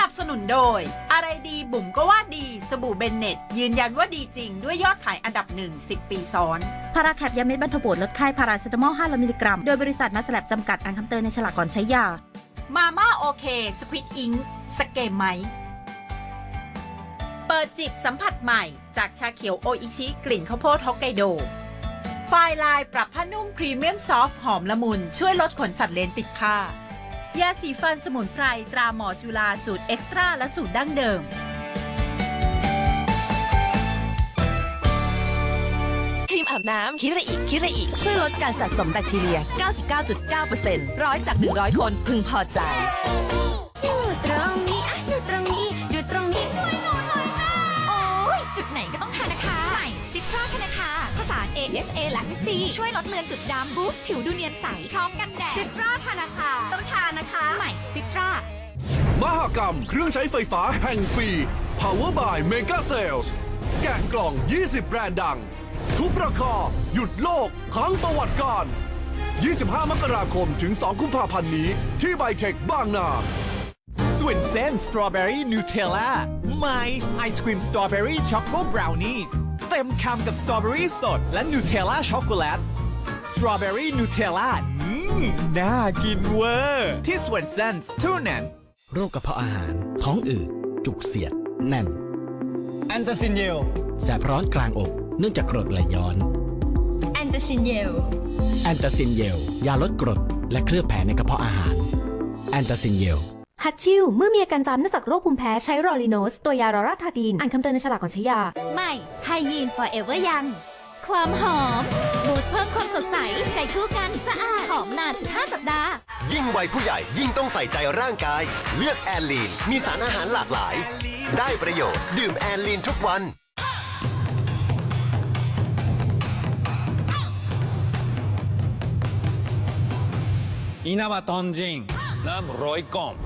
นับสนุนโดย อะไรดีบุ๋มก็ว่าดีสบู่เบนเน็ต ยืนยันว่าดีจริงด้วยยอดขายอันดับหนึ่ง10 ปีซ้อน พาราแคปยาเม็ดบรรเทาปวดลดไข้พาราเซตามอล500มิลลิกรัม โดยบริษัทมาสแลบจำกัดอ่านคำเตือนในฉลากก่อนใช้ยา มาม่าโอเค สควิตอิงสเกมไหม เปิดจิบสัมผัสใหม่จากชาเขียวโออิชิกลิ่นข้าวโพดฮอกไกโดไฟลายปรับผ้านุ่มพรีเมียมซอฟต์หอมละมุนช่วยลดขนสัตว์เลนติดผ้า ยาสีฟันสมุนไพรตราหมอจุฬาสูตรเอ็กซ์ตร้าและสูตรดั้งเดิม ครีมอาบน้ำคิระอิคิระอิช่วยลดการสะสมแบคทีเรีย 99.9%ร้อยจาก 100 คนพึงพอใจ สาน AHA และ VC ช่วยลดเลือนจุดดำบูสต์ผิวดูเนียนใส พร้อมกันแดดซิตราธนาคาต้องทานะคะใหม่ซิตรามหกรรม เครื่องใช้ไฟฟ้าแห่งปี Power by Mega Sales แกะกล่อง 20 แบรนด์ดัง ทุบราคา หยุดโลกครั้งประวัติการ 25 มกราคมถึง 2 กุมภาพันธ์นี้ ที่ไบเทคบางนาสวินเซนสตรอเบอรี่นูเทลล่าใหม่ไอศครีมสตรอเบอรี่ช็อกโกบราวนี่ เต็มคำกับสตรอเบอรี่สด และนูเทลล่าช็อกโกแลตสตรอเบอรี่นูเทลล่าอืมน่ากินเวอร์ ที่สวินเซนเท่านั้นโรคกระเพาะอาหาร ท้องอืด จุกเสียด แน่นแอนตาซินเยลแสบร้อนกลางอก เนื่องจากกรดไหลย้อนแอนตาซินเยลแอนตาซินเยลยาลดกรด และเคลือบแผลในกระเพาะอาหารแอนตาซินเยล ฮัตชิลเมื่อมีอาการจามเนื่องจากโรคภูมิแพ้ใช้รอลิโนส ตัวยารอราทาดีน อ่านคำเตือนในฉลากก่อนใช้ยาใหม่ไฮยีน forever ยัง ความหอม บูสต์เพิ่มความสดใส ใช้คู่กันสะอาด หอมนาน15สัปดาห์ ยิ่งวัยผู้ใหญ่ยิ่งต้องใส่ใจร่างกาย เลือกแอนลีน มีสารอาหารหลากหลาย ได้ประโยชน์ ดื่มแอนลีนทุกวันอินาบะตอนจิงน้ำร้อยก้อม